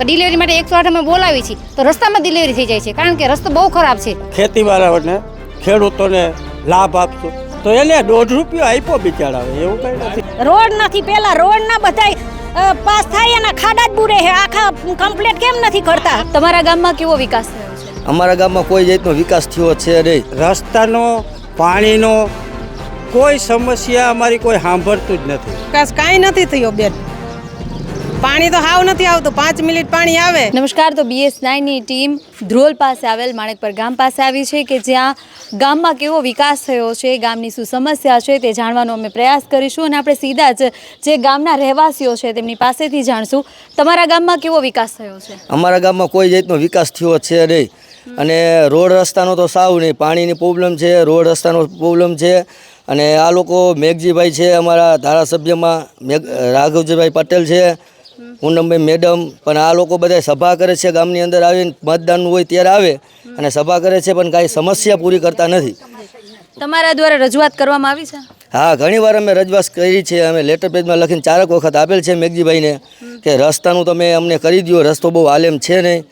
તો ડિલિવરી માટે એકસો આઠ અમે બોલાવી છીએ. તો રસ્તામાં ડિલિવરી થઈ જાય છે. કારણ કે રસ્તો બહુ ખરાબ છે. ખેતીવાળાઓને ખેડૂતોને લાભ આપશો. તો એને દોઢ રૂપિયો આપ્યો બિચારા એવું કંઈ નથી. રોડ નથી. પેલા રોડ ના બધા પાસ થાય એના ખાડા જ બુરે છે. આખા કમ્પ્લીટ કેમ નથી કરતા? તમારા ગામમાં કેવો વિકાસ થયો છે? અમારા ગામમાં કોઈ જાતનો વિકાસ થયો છે નહીં. રસ્તાનો પાણીનો કોઈ સમસ્યા અમારી કોઈ સાંભળતું જ નથી. વિકાસ કાંઈ નથી થયો બેન. પાણી તો હાવ નથી આવતું. પાંચ મિનિટ પાણી આવે. નમસ્કાર તો બીએસ નાઇનની ટીમ ધ્રોલ પાસે આવેલ માણેકપર ગામ પાસે આવી છે કે જ્યાં ગામમાં કેવો વિકાસ થયો છે ગામની શું સમસ્યા છે તે જાણવાનો અમે પ્રયાસ કરીશું અને આપણે સીધા જ જે ગામના રહેવાસીઓ છે તેમની પાસેથી જાણશું. તમારા ગામમાં કેવો વિકાસ થયો છે? અમારા ગામમાં કોઈ જાતનો વિકાસ થયો છે નહીં. અને રોડ રસ્તાનો તો સાવ નહીં. પાણીની પ્રોબ્લેમ છે રોડ રસ્તાનો પ્રોબ્લેમ છે. અને આ લોકો મેઘજીભાઈ છે અમારા ધારાસભ્યમાં મેઘ રાઘવજીભાઈ પટેલ છે. પૂનમભાઈ મેડમ પણ આ લોકો બધા સભા કરે છે ગામની અંદર આવીને મતદાનનું હોય ત્યારે આવે અને સભા કરે છે પણ કાંઈ સમસ્યા પૂરી કરતા નથી. તમારા દ્વારા રજૂઆત કરવામાં આવી છે? હા ઘણી વાર અમે રજૂઆત કરી છે અમે લેટર પેજમાં લખીને ચારક વખત આપેલ છે મેઘજીભાઈને કે રસ્તાનું તમે અમને કરી દો રસ્તો બહુ આલેમ છે નહીં.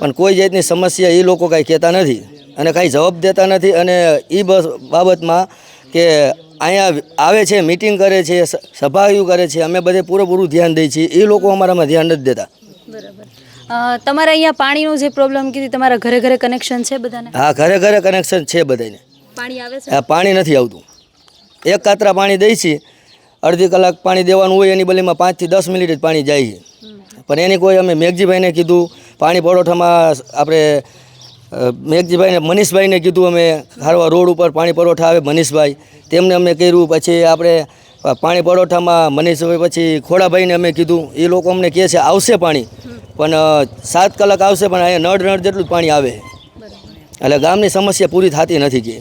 પણ કોઈ જાતની સમસ્યા એ લોકો કાંઈ કહેતા નથી અને કાંઈ જવાબ દેતા નથી અને એ બાબતમાં કે અહીંયા આવે છે મિટિંગ કરે છે સ- સભાઓ કરે છે. અમે બધે પૂરેપૂરું ધ્યાન દઈએ છીએ. એ લોકો અમારામાં ધ્યાન નથી દેતા. અ, તમારે અહીંયા પાણીનો જે પ્રોબ્લેમ કીધી તમારા ઘરે ઘરે કનેક્શન છે બધાને? હા ઘરે ઘરે કનેક્શન છે બધાને પાણી આવે છે? પાણી નથી આવતું. એક કાતરા પાણી દઈ છીએ અડધી કલાક પાણી દેવાનું હોય એની બલીમાં પાંચથી દસ મિનિટ જ પાણી જાય છે. પણ એની કોઈ અમે મેઘજીભાઈને કીધું પાણી પુરવઠામાં આપણે મેઘજીભાઈને મનીષભાઈને કીધું અમે ખારવા રોડ ઉપર પાણી પરોઠા આવે મનીષભાઈ. તેમને અમે કર્યું પછી આપણે પાણી પરોઠામાં મનીષભાઈ પછી ખોડાભાઈને અમે કીધું એ લોકો અમને કહે છે આવશે પાણી. પણ સાત કલાક આવશે પણ અહીંયા નળ નળ જેટલું જ પાણી આવે. એટલે ગામની સમસ્યા પૂરી થતી નથી કે.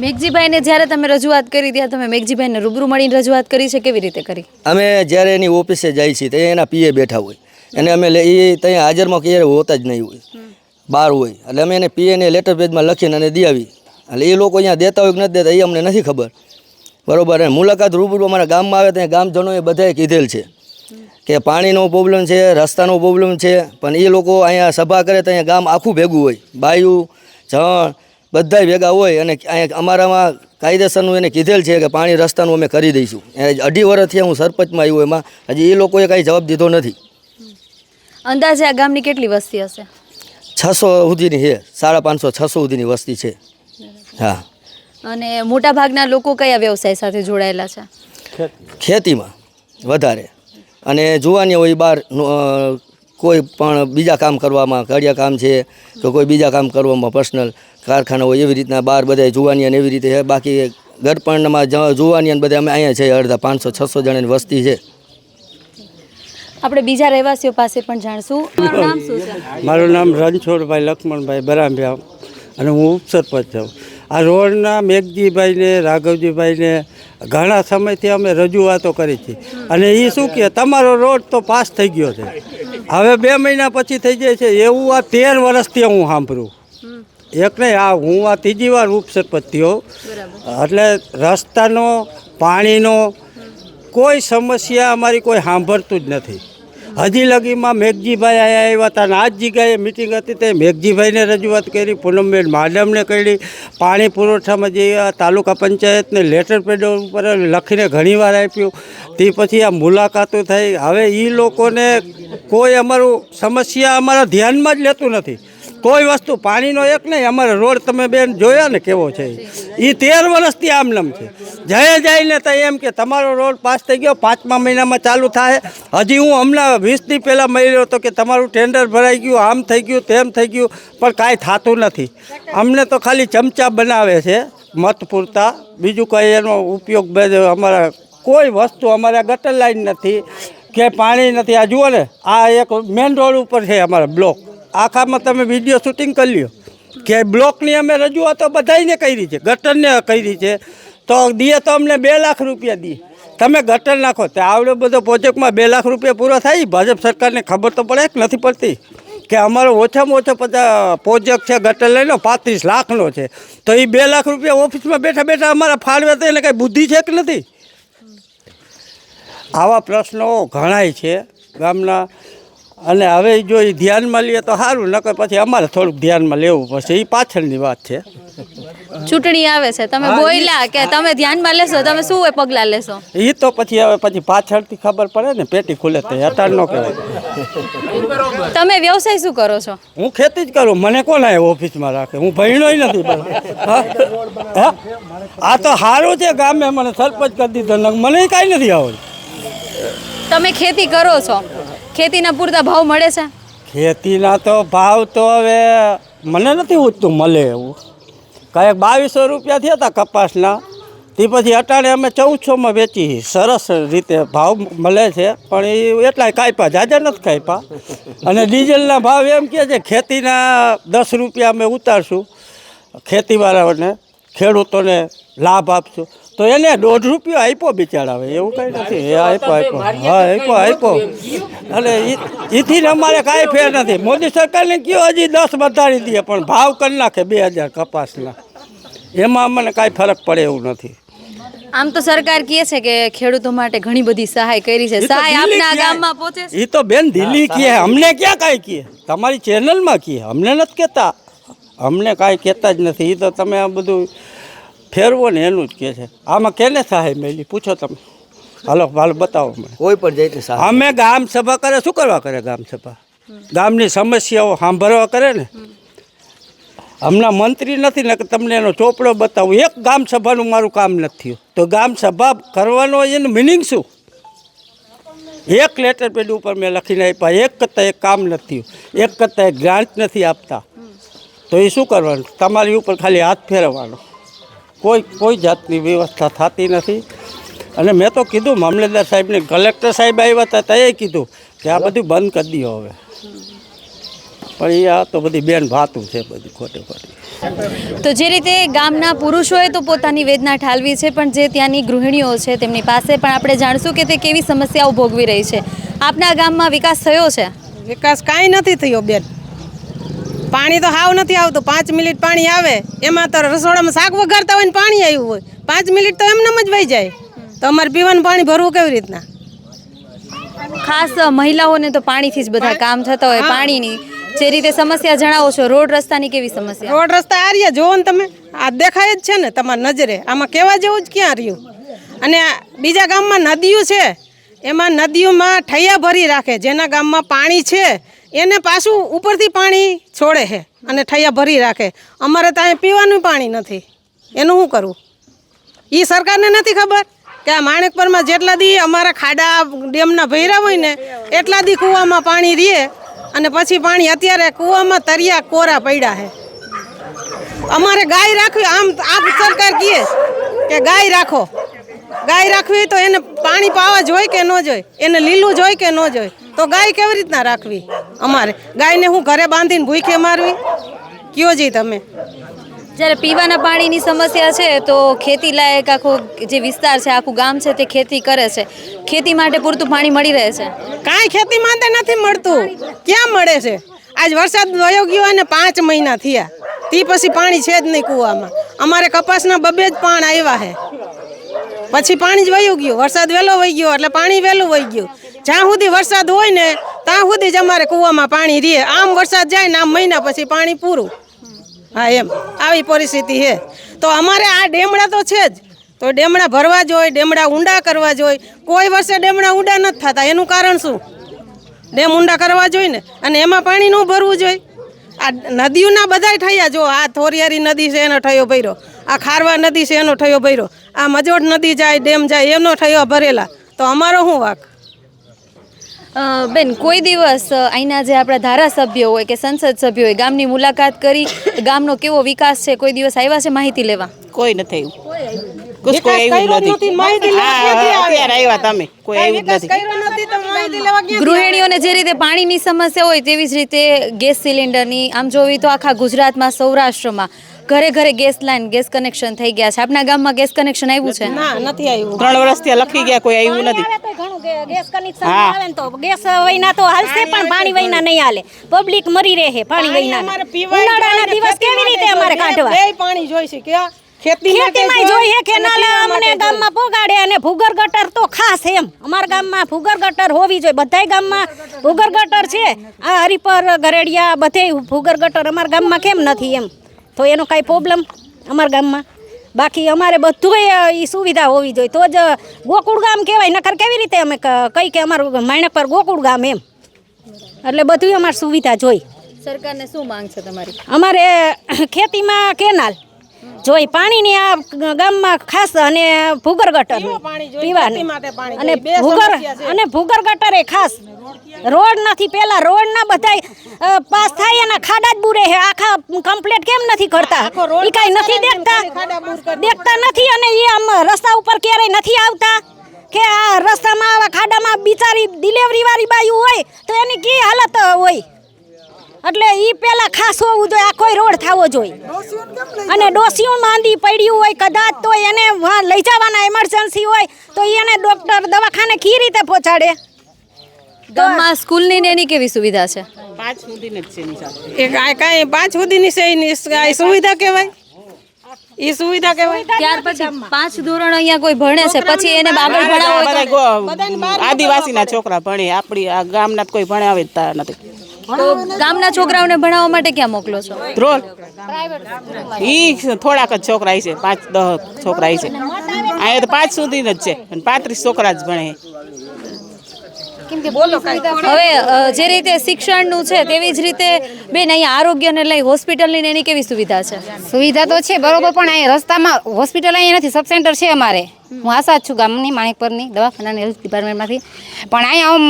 મેઘજીભાઈને જ્યારે તમે રજૂઆત કરી ત્યાં તમે મેઘજીભાઈને રૂબરૂ મળીને રજૂઆત કરી છે કેવી રીતે કરી? અમે જ્યારે એની ઓફિસે જાય છીએ ત્યાં એના પીએ બેઠા હોય. અને અમે એ ત્યાં હાજરમાં ક્યારે હોતા જ નહીં હોય. બહાર હોય. એટલે અમે એને પીએને લેટર પેજમાં લખીને અને દી આવી. એટલે એ લોકો અહીંયા દેતા હોય કે નથી દેતા એ અમને નથી ખબર. બરોબર, અને મુલાકાત રૂબરૂ અમારા ગામમાં આવે ત્યાં ગામજનોએ બધાએ કીધેલ છે કે પાણીનો પ્રોબ્લેમ છે, રસ્તાનો પ્રોબ્લેમ છે, પણ એ લોકો અહીંયા સભા કરે તો અહીંયા ગામ આખું ભેગું હોય. બાયું, જણ, બધાય ભેગા હોય અને અહીંયા અમારામાં કાયદેસરનું એને કીધેલ છે કે પાણી રસ્તાનું અમે કરી દઈશું. અઢી વર્ષથી હું સરપંચમાં આવ્યો એમાં, હજી એ લોકોએ કાંઈ જવાબ દીધો નથી. અંદાજે આ ગામની કેટલી વસ્તી હશે? છસો સુધીની છે સાડા પાંચસો છસો સુધીની વસ્તી છે. હા. અને મોટા ભાગના લોકો કયા વ્યવસાય સાથે જોડાયેલા છે? ખેતીમાં વધારે. અને જોવાની હોય બહાર કોઈ પણ બીજા કામ કરવામાં કડિયા કામ છે કે કોઈ બીજા કામ કરવામાં પર્સનલ કારખાના હોય એવી રીતના બહાર બધા જોવાની અને એવી રીતે છે. બાકી ગરપણમાં જુવાની જોવાની અને બધા અમે અહીંયા છે અડધા પાંચસો છસો જણાની વસ્તી છે. આપણે બીજા રહેવાસીઓ પાસે પણ જાણશું. તમારું નામ શું છે? મારું નામ રણછોડભાઈ લક્ષ્મણભાઈ બરામ્યા અને હું ઉપસરપંચ છું. આ રોડના મેઘજીભાઈને રાઘવજીભાઈને ઘણા સમયથી અમે રજૂઆતો કરી છે. અને એ શું કહે તમારો રોડ તો પાસ થઈ ગયો છે. હવે બે મહિના પછી થઈ જાય છે. એવું આ તેર વર્ષથી હું સાંભળું. એક નહીં આ હું આ ત્રીજી વાર ઉપસરપંચ થયો. એટલે રસ્તાનો પાણીનો કોઈ સમસ્યા અમારી કોઈ સાંભળતું જ નથી. હજી લગીમાં મેઘજીભાઈ આવ્યા આવ્યા હતા અને આ જ જગ્યાએ મિટિંગ હતી તે મેઘજીભાઈને રજૂઆત કરી, પૂનમબેન માડમને કરી, પાણી પુરવઠામાં જે તાલુકા પંચાયતને લેટર પેડ ઉપર લખીને ઘણીવાર આપ્યું. તે પછી આ મુલાકાતો થઈ. હવે એ લોકોને કોઈ અમારું સમસ્યા અમારા ધ્યાનમાં જ લેતું નથી. કોઈ વસ્તુ પાણીનો એક નહીં, અમારો રોડ તમે બેન જોયા ને કેવો છે. એ તેર વર્ષથી આમનમ છે. જય જઈને તો એમ કે તમારો રોડ પાસ થઈ ગયો, પાંચમા મહિનામાં ચાલુ થાય. હજી હું હમણાં વીસથી પહેલાં મળ્યો હતો કે તમારું ટેન્ડર ભરાઈ ગયું, આમ થઈ ગયું, તેમ થઈ ગયું, પણ કાંઈ થતું નથી. અમને તો ખાલી ચમચા બનાવે છે, મત પૂરતા. બીજું કંઈ એનો ઉપયોગ અમારા, કોઈ વસ્તુ અમારા ગટર લાઈન નથી, કે પાણી નથી. આ જુઓ ને, આ એક મેન રોડ ઉપર છે અમારા બ્લોક. આખામાં તમે વીડિયો શૂટિંગ કરી લ્યો. કે બ્લોકની અમે રજૂઆતો બધાયને કરી છે, ગટરને કરી છે. તો દીએ તો અમને બે લાખ રૂપિયા દઈએ તમે ગટર નાખો, તો આવડો બધો પ્રોજેક્ટમાં બે લાખ રૂપિયા પૂરા થાય, ભાજપ સરકારને ખબર તો પડે નથી પડતી. કે અમારો ઓછામાં ઓછો પચાસ પ્રોજેક્ટ છે, ગટર લઈ લો પાંત્રીસ લાખનો છે. તો એ બે લાખ રૂપિયા ઓફિસમાં બેઠા બેઠા અમારા ફાળવે તો એને કાંઈ બુદ્ધિ છે કે નથી? આવા પ્રશ્નો ઘણાય છે ગામના. અને હવે જો એ ધ્યાનમાં લઈએ તો સારું નકર પછી અમારે થોડુંક ધ્યાનમાં લેવું પડશે. એ પાછળની વાત છે. ચૂંટણી આવે છે. તમે બોયલા કે તમે ધ્યાનમાં લેશો તમે શું એ પગલાં લેશો? એ તો પછી હવે પછી પાછળથી ખબર પડે ને પેટી ખુલે તો અત્યારે ન કહેવાય. તમે વ્યવસાય શું કરો છો? હું ખેતી જ કરું મને કોણ આવે ઓફિસમાં રાખે? હું ભણ્યો નથી? આ તો સારું છે ગામે મને સરપંચ કરી દીધો મને કાંઈ નથી આવડતું. તમે ખેતી કરો છો? ખેતીના પૂરતા ભાવ મળે છે? ખેતીના તો ભાવ તો હવે મને નથી ઉઠતું મળે એવું. કાંઈક બાવીસો રૂપિયા થયા હતા કપાસના. તે પછી અટાણે અમે ચૌદસોમાં વેચી. સરસ રીતે ભાવ મળે છે. પણ એ એટલાય કાપ્યા. જાજા નથી કાપ્યા. અને ડીઝલના ભાવ એમ કહે છે, ખેતીના દસ રૂપિયા અમે ઉતારશું. ખેતીવાળાઓને, ખેડૂતોને લાભ આપશું. તો એને દોઢ રૂપિયો આપ્યો બિચારા એવું કંઈ નથી. એ આપ્યો આપ્યો. હા આપ્યો આપ્યો. અને એથી અમારે કાંઈ ફેર નથી. મોદી સરકારને કયો હજી દસ વધારી દે પણ ભાવ કરી નાખે બે હજાર કપાસના. એમાં અમને કાંઈ ફરક પડે એવું નથી. આમ તો સરકાર કહે છે કે ખેડૂતો માટે ઘણી બધી સહાય કરી છે. સહાય આપના ગામમાં પહોંચે છે? એ તો બેન દિલ્હી કહે અમને ક્યાં કાંઈ કહે? તમારી ચેનલમાં કહે. અમને નથી કહેતા. અમને કાંઈ કહેતા જ નથી. એ તો તમે આ બધું ફેરવો ને એનું જ કહે છે. આમાં કેને સહાય મેલી? પૂછો તમે. હાલો હાલો બતાવો મને. કોઈ પણ જાતની સહાય. અમે ગામ સભા કરે શું કરવા કરે ગામ સભા? ગામની સમસ્યાઓ સાંભળવા કરે ને? હમણાં મંત્રી નથી ને કે તમને એનો ચોપડો બતાવું. એક ગામ સભાનું મારું કામ નથી તો ગામ સભા કરવાનો એનું મિનિંગ શું? એક લેટર પેડ ઉપર મેં લખીને આપ્યા. એક કરતાં એક કામ નથી એક કરતાં એક ગ્રાન્ટ નથી આપતા. તો એ શું કરવાનું? તમારી ઉપર ખાલી હાથ ફેરવવાનો. કોઈ કોઈ જાતની વ્યવસ્થા થતી નથી. અને મેં તો કીધું મામલેદાર સાહેબને કલેક્ટર સાહેબ આવ્યા હતા તે કીધું કે આ બધું બંધ કરી દો હવે. પણ એ આ તો બધી બેન ભાતું છે બધી ખોટે ખોટી. તો જે રીતે ગામના પુરુષોએ તો પોતાની વેદના ઠાલવી છે પણ જે ત્યાંની ગૃહિણીઓ છે તેમની પાસે પણ આપણે જાણશું કે તે કેવી સમસ્યાઓ ભોગવી રહી છે. આપના ગામમાં વિકાસ થયો છે? વિકાસ કાંઈ નથી થયો બેન. પાણી તો હાવ નથી આવતું. પાંચ મિનિટ પાણી આવે એમાં તો રસોડામાં શાક વઘારતા હોય ને પાણી આવ્યું હોય. પાંચ મિનિટ તો એમનેમ જ વહી જાય. તો અમારે પીવાનું પાણી ભરવું કેવી રીતના? ખાસ મહિલાઓને તો પાણીથી જ બધા કામ થતા હોય પાણીની. જે રીતે સમસ્યા જણાવો છો રોડ રસ્તાની કેવી સમસ્યા? રોડ રસ્તા આ રહ્યા જોવો ને તમે. આ દેખાય જ છે ને તમારી નજરે. આમાં કેવા જેવું જ ક્યાં રહ્યું? અને બીજા ગામમાં નદીઓ છે. એમાં નદીઓમાં ઠૈયા ભરી રાખે. જેના ગામમાં પાણી છે એને પાછું ઉપરથી પાણી છોડે છે અને ઠૈયા ભરી રાખે. અમારે ત્યાં પીવાનું પાણી નથી. એનું શું કરવું? એ સરકારને નથી ખબર કે આ માણેકપરમાં જેટલા દી અમારા ખાડા ડેમના ભૈરા હોય ને, એટલા દી કૂવામાં પાણી રહે અને પછી પાણી અત્યારે કૂવામાં તરિયા કોરા પડ્યા છે. અમારે ગાય રાખવી, આમ આપ સરકાર કહે કે ગાય રાખો. ગાય રાખવી તો એને પાણી પાવા જોઈ કે ન જોઈ એને લીલું જોઈ કે ન જોઈ તો ગાય કેવી રીતના રાખવી? અમારે. ગાયને હું ઘરે બાંધીને ભૂખે મારવી? કયો જી તમે? જ્યારે પીવાના પાણીની સમસ્યા છે તો ખેતી લાયક આખો જે વિસ્તાર છે આખું ગામ છે તે ખેતી કરે છે. ખેતી માટે પૂરતું પાણી મળી રહે છે. કાંઈ ખેતી માટે નથી મળતું. ક્યાં મળે છે? આજ વરસાદ વયો ગયો અને પાંચ મહિના થયા. તે પછી પાણી છે જ નહીં કૂવામાં. અમારે કપાસના બબે જ પાણ આવ્યા છે પછી પાણી જ વયું ગયું. વરસાદ વહેલો વહી ગયો એટલે પાણી વહેલું વહી ગયું. જ્યાં સુધી વરસાદ હોય ને, ત્યાં સુધી જ અમારે કૂવામાં પાણી રહે. આમ વરસાદ જાય ને આમ મહિના પછી પાણી પૂરું. હા, એમ. આવી પરિસ્થિતિ છે. તો અમારે આ ડેમડા તો છે જ. તો ડેમડા ભરવા જોઈએ ડેમડા ઊંડા કરવા જોઈએ કોઈ વર્ષે ડેમડા ઊંડા નથી થતા. એનું કારણ શું? ડેમ ઊંડા કરવા જોઈએ ને. અને એમાં પાણી ન ભરવું જોઈએ આ નદીઓના બધાય થયા જો આ થોરિયારી નદી છે એનો ઠયો ભર્યો. આ ખારવા નદી છે એનો ઠયો ભર્યો. આ મજોડ નદી જાય, ડેમ જાય, એનો ઠયો ભરેલા. તો અમારો શું વાક? બેન કોઈ દિવસ અહીંના જે આપણા ધારાસભ્યો હોય કે સંસદ સભ્યો હોય ગામની મુલાકાત કરી ગામનો કેવો વિકાસ છે કોઈ દિવસ આવ્યા છે માહિતી લેવા? કોઈ નથી આવ્યું. ગૃહિણીઓને જે રીતે પાણીની સમસ્યા હોય તેવી જ રીતે ગેસ સિલિન્ડરની આમ જોવી તો આખા ગુજરાતમાં સૌરાષ્ટ્રમાં ઘરે ઘરે ગેસ લાઈન ગેસ કનેક્શન થઈ ગયા છે. આપના ગામમાં ગેસ કનેક્શન આવ્યું છે? ના નથી આવ્યું. ત્રણ વર્ષથી લખી ગયા કોઈ આવ્યું નથી. આવે તો ઘણું ગે- ગેસ કનેક્શન આવે ને તો ગેસ વહીના તો હાલશે પણ પાણી વહીના નહીં હાલે. પબ્લિક મરી રહે પાણી ઉનાળાના દિવસ કેવી રીતે અમારે જોઈએ, કાઢવા? પાણી જોઈશે કે ખેતીમાં જોઈએ, કેનાલ અમને ગામમાં પોગાડે અને ભૂગર ગટર તો ખાસ એમ. અમારા ગામમાં ભૂગર ગટર હોવી જોઈએ. બધાય ગામમાં ભૂગર ગટર છે. આ હરિપર ગરેડિયા બધે ભૂગર ગટર અમારા ગામમાં કેમ નથી એમ. તો એનો કાંઈ પ્રોબ્લેમ અમારા ગામમાં. બાકી અમારે બધું એ સુવિધા હોવી જોઈએ. તો જ ગોકુળ ગામ કહેવાય. નકર કેવી રીતે અમે કઈ કે અમારું માણેક પર ગોકુળ ગામ એમ. એટલે બધું અમારે સુવિધા જોઈ. સરકારને શું માંગ છે તમારી? અમારે ખેતીમાં કેનાલ. જોઈ પાણીની આ ગામમાં ખાસ અને ભૂગર ગટર પીવાની. અને ભૂગર અને ભૂગર ગટર એ ખાસ. રોડ નથી પેલા રોડ ના બધાય પાસ થાય એના ખાડા જ બુરે છે આખા કમ્પ્લીટ કેમ નથી કરતા? એ કઈ નથી દેખતા? દેખતા નથી અને એ આમ રસ્તા ઉપર ક્યારેય નથી આવતા? કે આ રસ્તામાં આવા ખાડામાં બિચારી ડિલિવરી વાળી બાયું હોય તો એની કી હાલત હોય? એટલે ઈ પેલા ખાસ હોવું જોઈએ આખો રોડ થવો જોઈએ. અને ડોસીયું માંદી પડ્યું હોય કદાચ તો એને લઈ જવાના એમરજન્સી હોય તો ઈ એને ડોક્ટર દવાખાને કી રીતે પહોંચાડે? ગામમાં સ્કૂલની ને એની કેવી સુવિધા છે? પાંચ સુધીને જ છે એની સાથે. એ કાંઈ કાંઈ પાંચ સુધીની છે એની સુવિધા કહેવાય? એ સુવિધા કહેવાય? ત્યાર પછી પાંચ ધોરણ અહીંયા કોઈ ભણે છે પછી એને આગળ ભણાવો આદિવાસીના છોકરા ભણે આપણી આ ગામના તો કોઈ ભણાવે જ નથી. તો ગામના છોકરાઓને ભણાવવા માટે ક્યાં મોકલો છો? ધ્રોલ ઈ થોડાક જ છોકરા છે પાંચ દસ છોકરા છે. અહીંયા તો પાંચ સુધી જ છે અને પાંત્રીસ છોકરા જ ભણે. કેમ કે બોલો હવે જે રીતે શિક્ષણનું છે તેવી જ રીતે બેન અહીંયા આરોગ્યને લઈ હોસ્પિટલની એની કેવી સુવિધા છે? સુવિધા તો છે બરોબર પણ અહીંયા રસ્તામાં હોસ્પિટલ અહીંયા નથી સબ સેન્ટર છે અમારે. હું આશા છું ગામની માણેકપરની દવાખાનાની હેલ્થ ડિપાર્ટમેન્ટમાંથી પણ અહીંયા આમ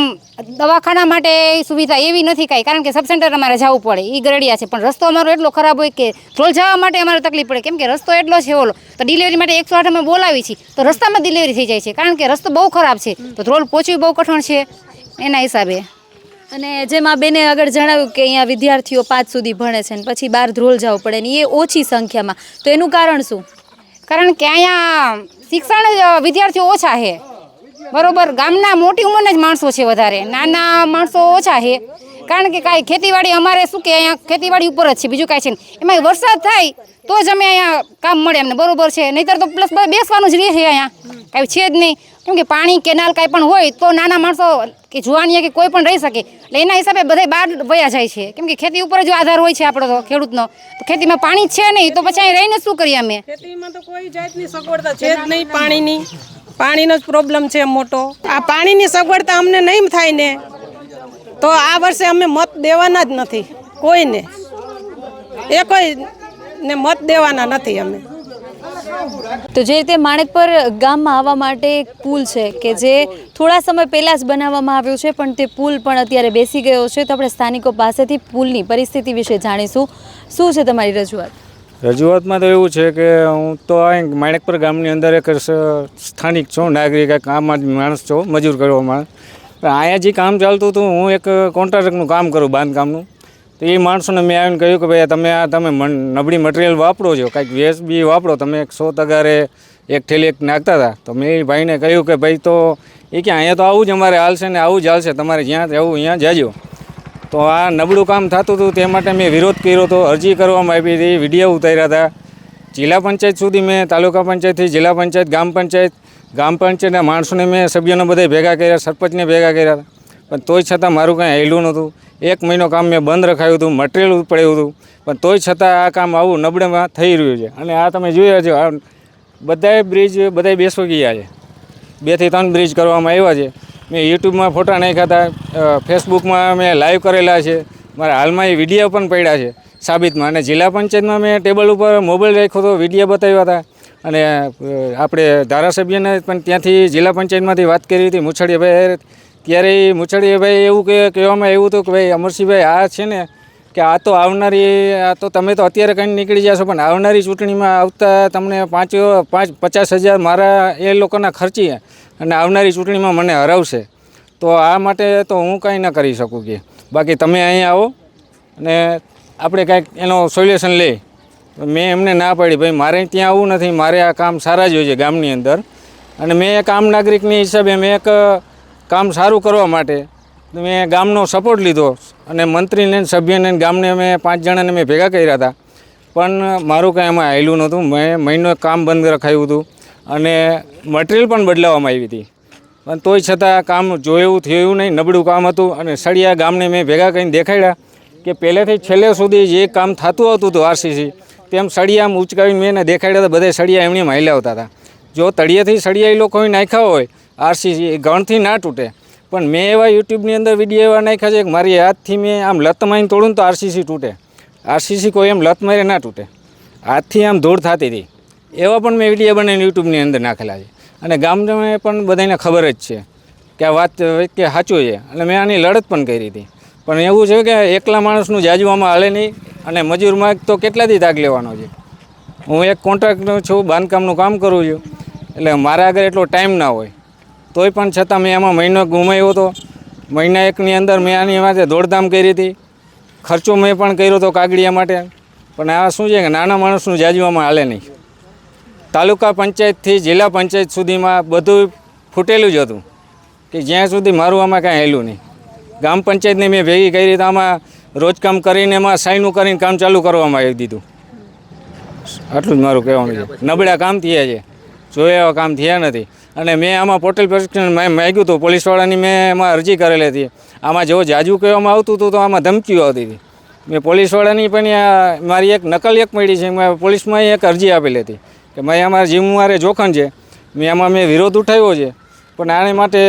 દવાખાના માટે સુવિધા એવી નથી કાંઈ, કારણ કે સબ સેન્ટર અમારે જવું પડે એ ગરડિયા છે. પણ રસ્તો અમારો એટલો ખરાબ હોય કે રોલ જવા માટે અમારે તકલીફ પડે. કેમ કે રસ્તો એટલો છે ઓલો, તો ડિલિવરી માટે એકસો આઠ અમે બોલાવી છીએ, તો રસ્તામાં ડિલિવરી થઈ જાય છે. કારણ કે રસ્તો બહુ ખરાબ છે, તો રોલ પહોંચવી બહુ કઠણ છે, એના હિસાબે. અને જેમ બેને આગળ જણાવ્યું કે અહીંયા વિદ્યાર્થીઓ પાંચ સુધી ભણે છે ને પછી બાર ધ્રોલ જવું પડે ને એ ઓછી સંખ્યામાં, તો એનું કારણ શું? કારણ કે અહીંયા શિક્ષણ વિદ્યાર્થીઓ ઓછા છે. બરોબર, ગામના મોટી ઉંમરના જ માણસો છે વધારે, નાના માણસો ઓછા છે. કારણ કે કાંઈ ખેતીવાડી અમારે શું કે અહીંયા ખેતીવાડી ઉપર જ છે, બીજું કાંઈ છે નહીં. એમાં વરસાદ થાય તો જ અમે અહીંયા કામ મળે અમને બરોબર છે. નહીંતર તો પ્લસ બેસવાનું જ રહે છે અહીંયા. કાંઈ છે જ નહીં. કેમ કે પાણી કેનાલ કાંઈ પણ હોય તો નાના માણસો કે જુવાનીએ કે કોઈ પણ રહી શકે. એટલે એના હિસાબે બધા બહાર વયા જાય છે. કેમ કે ખેતી ઉપર જ આધાર હોય છે આપણો તો, ખેડૂતનો. તો ખેતીમાં પાણી છે નહીં, તો પછી અહીં રહીને શું કરીએ અમે? ખેતીમાં તો કોઈ જાતની સગવડતા છે જ નહીં પાણીની. પાણીનો જ પ્રોબ્લેમ છે મોટો. આ પાણીની સગવડતા અમને નહીં થાય ને, તો આ વર્ષે અમે મત દેવાના જ નથી. કોઈને. એ કોઈ ને મત દેવાના નથી અમે. તો જે રીતે માણેકપર ગામમાં આવવા માટે એક પુલ છે કે જે થોડા સમય પહેલાં જ બનાવવામાં આવ્યો છે, પણ તે પુલ પણ અત્યારે બેસી ગયો છે, તો આપણે સ્થાનિકો પાસેથી પુલની પરિસ્થિતિ વિશે જાણીશું. શું છે તમારી રજૂઆત? રજૂઆતમાં તો એવું છે કે હું તો અહીં માણેકપર ગામની અંદર એક સ્થાનિક છું, નાગરિક આદમી માણસ છું, મજૂર કરવા માણસ. પણ અહીંયા જે કામ ચાલતું હતું, હું એક કોન્ટ્રાક્ટનું કામ કરું, બાંધકામનું. તો એ માણસોને મેં આવીને કહ્યું કે ભાઈ તમે આ તમે નબળી મટીરિયલ વાપરો છો. કાંઈક વેસ બી વાપરો. તમે એક સો તગારે એક થેલી એક નાખતા હતા. તો મેં એ ભાઈને કહ્યું કે, ભાઈ, તો એ કે અહીંયા તો આવું જ અમારે હાલશે ને આવું જ હાલશે. તમારે જ્યાં જવું અહીંયા જાજો. તો આ નબળું કામ થતું હતું તે માટે મેં વિરોધ કર્યો હતો અરજી કરવામાં આવી હતી. વીડિયો ઉતાર્યા હતા. જિલ્લા પંચાયત સુધી મેં, તાલુકા પંચાયતથી જિલ્લા પંચાયત ગ્રામ પંચાયત ગ્રામ પંચાયતના માણસોને મેં, સભ્યોને બધા ભેગા કર્યા, સરપંચને ભેગા કર્યા. હતા પણ તોય છતાં મારું કાંઈ હેલું નહોતું. એક મહિનો કામ મેં બંધ રખાયું હતું મટીરિયલ પડ્યું હતું. પણ તોય છતાં આ કામ આવું નબળેમાં થઈ રહ્યું છે. અને આ તમે જોયા છો, આ બધાય બ્રિજ બધાય બેસવા ગયા છે. બેથી ત્રણ બ્રિજ કરવામાં આવ્યા છે. મેં યુટ્યુબમાં ફોટા નાખ્યા હતા ફેસબુકમાં મેં લાઈવ કરેલા છે. મારા હાલમાં એ વીડિયો પણ પડ્યા છે, સાબિતમાં. અને જિલ્લા પંચાયતમાં મેં ટેબલ ઉપર મોબાઈલ રાખ્યો હતો વીડિયો બતાવ્યા હતા. અને આપણે ધારાસભ્યને પણ ત્યાંથી જિલ્લા પંચાયતમાંથી વાત કરી હતી, મુછડીયાભાઈ ત્યારે મુછડી ભાઈ એવું કે કહેવામાં આવ્યું હતું કે ભાઈ, અમરસિંહભાઈ, આ છે ને કે આ તો આવનારી, આ તો તમે તો અત્યારે કંઈ નીકળી જશો, પણ આવનારી ચૂંટણીમાં આવતા તમને પાંચ પાંચ, પચાસ હજાર મારા એ લોકોના ખર્ચી અને આવનારી ચૂંટણીમાં મને હરાવશે. તો આ માટે તો હું કાંઈ ન કરી શકું કે. બાકી તમે અહીંયા આવો અને આપણે કાંઈક એનો સોલ્યુશન લે મેં એમને ના પાડી, ભાઈ, મારે ત્યાં આવવું નથી, મારે આ કામ સારા જોઈએ છે ગામની અંદર. અને મેં એક આમ નાગરિકની હિસાબે મેં એક કામ સારું કરવા માટે મેં ગામનો સપોર્ટ લીધો અને મંત્રીને, સભ્યને ગામને મેં પાંચ જણાને મેં ભેગા કર્યા હતા. પણ મારું કાંઈ એમાં આવેલું નહોતું. મેં મહિનો કામ બંધ રખાયું હતું અને મટિરિયલ પણ બદલાવવામાં આવી હતી. પણ તોય છતાં કામ જોયું, થયું નહીં, નબળું કામ હતું અને સળિયા ગામને મેં ભેગા કરીને દેખાડ્યા કે પહેલેથી છેલ્લે સુધી જે કામ થતું આવતું હતું આરસીસી તેમ સળિયા ઉચકાવીને મેં દેખાડ્યા હતા બધા સળિયા એમણે માહિલા આવતા હતા. જો તળિયેથી સળિયા એ લોકોએ નાખ્યા હોય આરસીસી એ ગણથી ના તૂટે. પણ મેં એવા યુટ્યુબની અંદર વીડિયો એવા નાખ્યા છે કે મારી હાથથી મેં આમ લત મારીને તોડું તો આરસીસી તૂટે. આરસીસી કોઈ એમ લત મારે ના તૂટે. હાથથી આમ ધૂળ થતી હતી. એવા પણ મેં વીડિયો બનાવીને યુટ્યુબની અંદર નાખેલા છે. અને ગામડામાં પણ બધાને ખબર જ છે કે આ વાત કે સાચું છે. અને મેં આની લડત પણ કરી હતી. પણ એવું છે કે એકલા માણસનું જાજવામાં હાલે નહીં અને માર્ગ તો કેટલાથી તાગ લેવાનો છે? હું એક કોન્ટ્રાક્ટર છું, બાંધકામનું કામ કરું છું. એટલે મારા આગળ એટલો ટાઈમ ના હોય. તોય પણ છતાં મેં એમાં મહિનો ગુમાવ્યો હતો. મહિના એકની અંદર મેં આની માટે દોડધામ કરી હતી. ખર્ચો મેં પણ કર્યો હતો કાગડિયા માટે. પણ આ શું છે કે નાના માણસનું જાજવામાં હાલે નહીં. તાલુકા પંચાયતથી જિલ્લા પંચાયત સુધીમાં બધું ફૂટેલું જ હતું કે જ્યાં સુધી મારું આમાં કાંઈ હેલું નહીં. ગામ પંચાયતને મેં ભેગી કરી તો આમાં રોજકામ કરીને એમાં સાઈનું કરીને કામ ચાલુ કરવામાં આવી દીધું. આટલું જ મારું કહેવાનું છે. નબળા કામ થયા છે. જોયા કામ થયા નથી. અને મેં આમાં પોર્ટલ મેં માગ્યું હતું. પોલીસવાળાની મેં એમાં અરજી કરેલી હતી. આમાં જો જાજુ કહેવામાં આવતું હતું તો આમાં ધમકીઓ આવતી હતી. મેં પોલીસવાળાની પણ મારી એક નકલ એક મળી છે મેં પોલીસમાં એક અરજી આપેલી હતી કે મેં અમારા જીવ મારે જોખમ છે. મેં આમાં મેં વિરોધ ઉઠાવ્યો છે. પણ આને માટે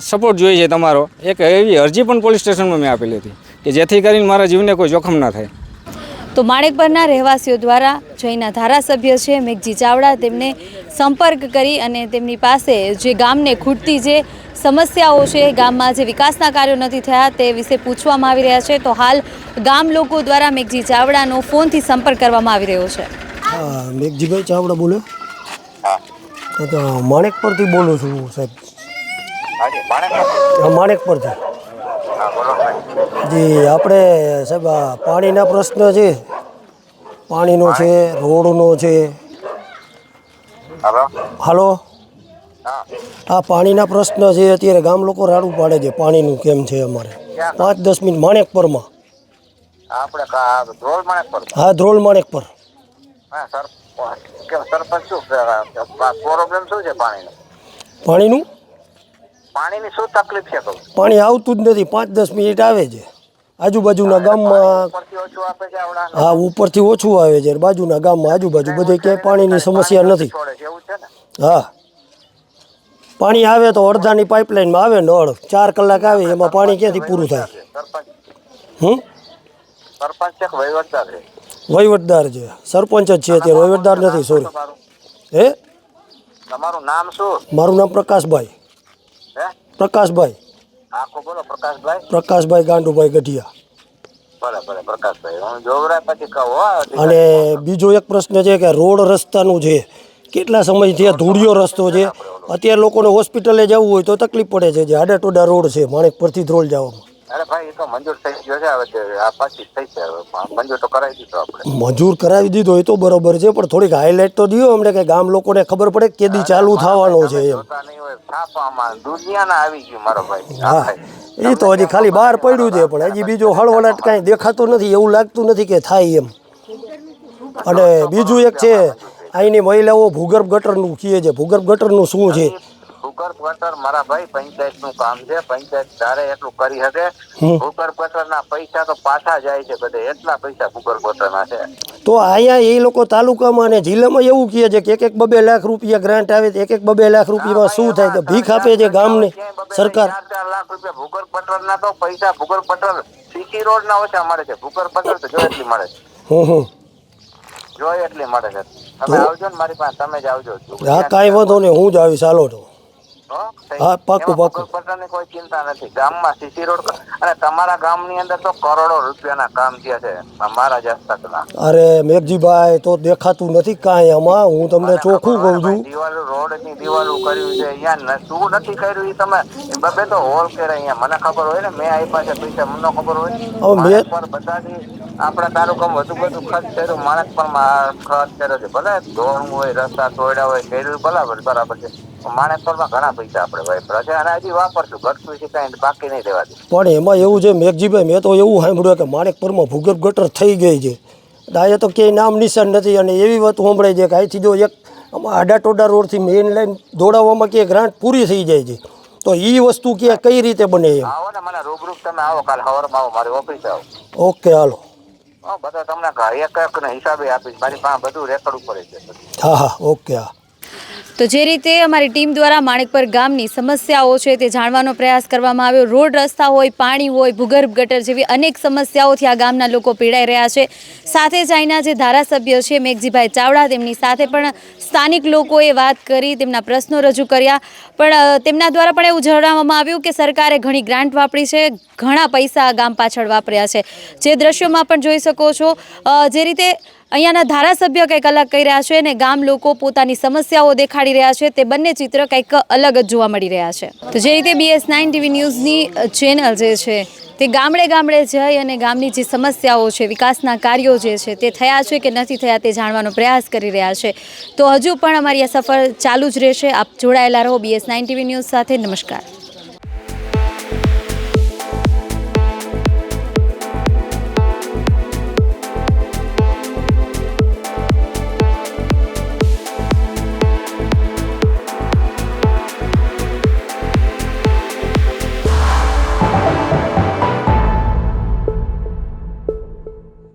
સપોર્ટ જોઈએ છે તમારો. એક એવી અરજી પણ પોલીસ સ્ટેશનમાં મેં આપેલી હતી કે જેથી કરીને મારા જીવને કોઈ જોખમ ના થાય. તો માણેકપરના રહેવાસીઓ દ્વારા જયના ધારાસભ્ય છે મેઘજી ચાવડા. તેમને સંપર્ક કરી અને તેમની પાસે જે ગામને ખૂટતી જે સમસ્યાઓ છે ગામમાં જે વિકાસના કાર્યો નથી થયા તે વિશે પૂછવામાં આવી રહ્યા છે. તો હાલ ગામ લોકો દ્વારા મેઘજી ચાવડાનો ફોનથી સંપર્ક કરવામાં આવી રહ્યો છે. મેઘજીભાઈ ચાવડા બોલો? હા. માણેક પરથી બોલું છું સાહેબ. હા માણેક પરથી જી આપણે સાહેબ પાણીના પ્રશ્ન છે. પાણીનો છે રોડનો છે. હાલો. આ પાણીના પ્રશ્ન છે અત્યારે ગામ લોકો રાડું પાડે છે પાણીનું કેમ છે અમારે? પાંચ દસ મિનિટ માણેક પરમાં આપણે કા- ધ્રોલ માણેક પર હા ધ્રોલ માણેક પર હા સર કે સરપંચ શું પ્રોબ્લેમ શું છે પાણીનો? પાણીનું શું તકલીફ છે કહું? પાણી આવતું જ નથી. પાંચ દસ મિનિટ આવે છે. આજુબાજુના ગામમાં હા ઉપરથી ઓછું આવે છે. બાજુના ગામમાં આજુબાજુ બધે ક્યાંય પાણીની સમસ્યા નથી. હા. પાણી આવે તો અડધાની પાઇપલાઇનમાં આવે નળ ચાર કલાક આવે એમાં પાણી ક્યાંથી પૂરું થાય? હમ? સરપંચ વહીવટદાર છે? સરપંચ જ છે અત્યારે. વહીવટદાર નથી સોરી હે? તમારું નામ શું? મારું નામ પ્રકાશભાઈ. પ્રકાશભાઈ. આખો બોલો પ્રકાશભાઈ. પ્રકાશભાઈ ગાંડુભાઈ ગઢિયા. અને બીજો એક પ્રશ્ન છે કે રોડ રસ્તાનું છે કેટલા સમયથી આ ધૂળિયો રસ્તો છે અત્યારે લોકોને હોસ્પિટલે જવું હોય તો તકલીફ પડે છે જે આડા ટોડા રોડ છે માણેક પરથી ધ્રોલ જવામાં. અરે ભાઈ એ તો મંજૂર થઈ ગયો છે. હવે આ પાછી થઈ છે. હવે મંજૂર તો કરાવી દીધો આપણે. મજૂર કરાવી દીધો એ તો બરોબર છે પણ થોડીક હાઇલાઇટ તો દિયો અમને કે ગામ લોકોને ખબર પડે કે કેદી ચાલુ થવાનો છે એમ. દુનિયાના આવી ગયું મારો ભાઈ. હા. એ તો હજી ખાલી બહાર પડ્યું છે પણ હજી બીજો હળવળાટ કાંઈ દેખાતું નથી એવું લાગતું નથી કે થાય એમ. અને બીજું એક છે અહીંની મહિલાઓ ભૂગર્ભ ગટરનું કહે છે. ભૂગર્ભ ગટરનું શું છે? ભૂગર્ભ ગટર મારા ભાઈ પંચાયતનું કામ છે. પંચાયત તારે એટલું કરી શકે. ભૂગર્ભ ગટર ના પૈસા તો પાછા જાય છે બધે. એટલા પૈસા ભૂગર્ભ ગટર ના છે. તો અહીંયા એ લોકો તાલુકામાં અને જિલ્લામાં એવું કહે છે કે એક એક બબે લાખ રૂપિયા ગ્રાન્ટ આવે તો એક એક બબે લાખ રૂપિયામાં શું થાય? તો ભીખ આપે છે ગામને સરકાર. ચાર લાખ રૂપિયા ભૂગર્ભ ગટર ના તો પૈસા ભૂગર્ભ ગટર સીસી રોડ ના ઓછા મળે છે. ભૂગર્ભ ગટર તો જો એટલી મળે છે. હં એટલી મળે છે. તમે આવજો ને મારી પાસે તમે જ આવજો. હા કાંઈ વાંધો નહીં હું જ આવીશ. ચાલો તો. હો? પાક્કું, એમાં પાક્કું. કોઈ ચિંતા નથી. ગામમાં સીસી રોડ અને તમારા ગામની અંદર તો કરોડો રૂપિયાના કામ થયા છે અમારા જ હસ્તકના. અરે મેઘજીભાઈ તો દેખાતું નથી કાંઈ આમાં. હું તમને ચોખ્ખું કહું છું. દિવાલ રોડની દિવાલો કર્યું છે અહીંયા શું નથી કર્યું એ તમે? બબે તો હોલ કરે અહીંયા. મને ખબર હોય ને મેં આવી પાસે પૈસા મને ખબર હોય. હવે મેં- બધાથી આપણા તાલુકામાં વધુ બધું ખર્ચ કર્યું માણસ પણ ખર્ચ કર્યો છે. ભલે ધોરણ હોય રસ્તા તોડ્યા હોય કર્યું બરાબર બરાબર છે. માણસ ઘણા પૈસા આપણે વાપર્યા છે અને હજી વાપરશું. ઘટતું છે કાંઈ બાકી નહીં દેવા પણ એમાં એવું છે મેઘજીભાઈ મેં તો એવું સાંભળ્યું કે માણેકપરમાં ભૂગર્ભ ગટર થઈ ગઈ છે. દાયે તો ક્યાંય નામ નિશાન નથી. અને એવી વાત સાંભળાય છે કે અહીંથી જો એક આમાં આડા ટોડા રોડથી મેઇન લાઈન દોડાવવામાં કે ગ્રાન્ટ પૂરી થઈ જાય છે. તો એ વસ્તુ કે કઈ રીતે બને આવો ને મને રૂબરૂ તમે આવો. કાલ સવારમાં આવો. મારી ઓફિસ આવો. Okay hello. બધા તમને એક હિસાબે આપીશ. મારી પાસે બધું રેકોર્ડ ઉપર છે. હા હા ઓકે હા. તો જે રીતે અમારી ટીમ દ્વારા માણેકપર ગામની સમસ્યાઓ છે તે જાણવાનો પ્રયાસ કરવામાં આવ્યો. રોડ રસ્તા હોય, પાણી હોય, ભૂગર્ભ ગટર જેવી અનેક સમસ્યાઓથી આ ગામના લોકો પીડાઈ રહ્યા છે. સાથે જ અહીંના જે ધારાસભ્ય છે, મેઘજીભાઈ ચાવડા, તેમની સાથે પણ સ્થાનિક લોકોએ વાત કરી, તેમના પ્રશ્નો રજૂ કર્યા. પણ તેમના દ્વારા પણ એવું જણાવવામાં આવ્યું કે સરકારે ઘણી ગ્રાન્ટ વાપરી છે, ઘણા પૈસા ગામ પાછળ વાપર્યા છે. જે દ્રશ્યોમાં પણ જોઈ શકો છો જે રીતે અહીંયાના ધારાસભ્ય કંઈક અલગ કહી રહ્યા છે અને ગામ લોકો પોતાની સમસ્યાઓ દેખાડી રહ્યા છે. તે બંને ચિત્ર કંઈક અલગ જ જોવા મળી રહ્યા છે. તો જે રીતે બીએસ નાઇન ટીવી ન્યૂઝની ચેનલ જે છે, તે ગામડે ગામડે જઈ અને ગામની જે સમસ્યાઓ છે, વિકાસના કાર્યો જે છે, તે થયા છે કે નથી થયા તે જાણવાનો પ્રયાસ કરી રહ્યા છે. તો હજુ પણ અમારી આ સફર ચાલુ જ રહેશે. આપ જોડાયેલા રહો બીએસ નાઇન ટીવી ન્યૂઝ સાથે. નમસ્કાર.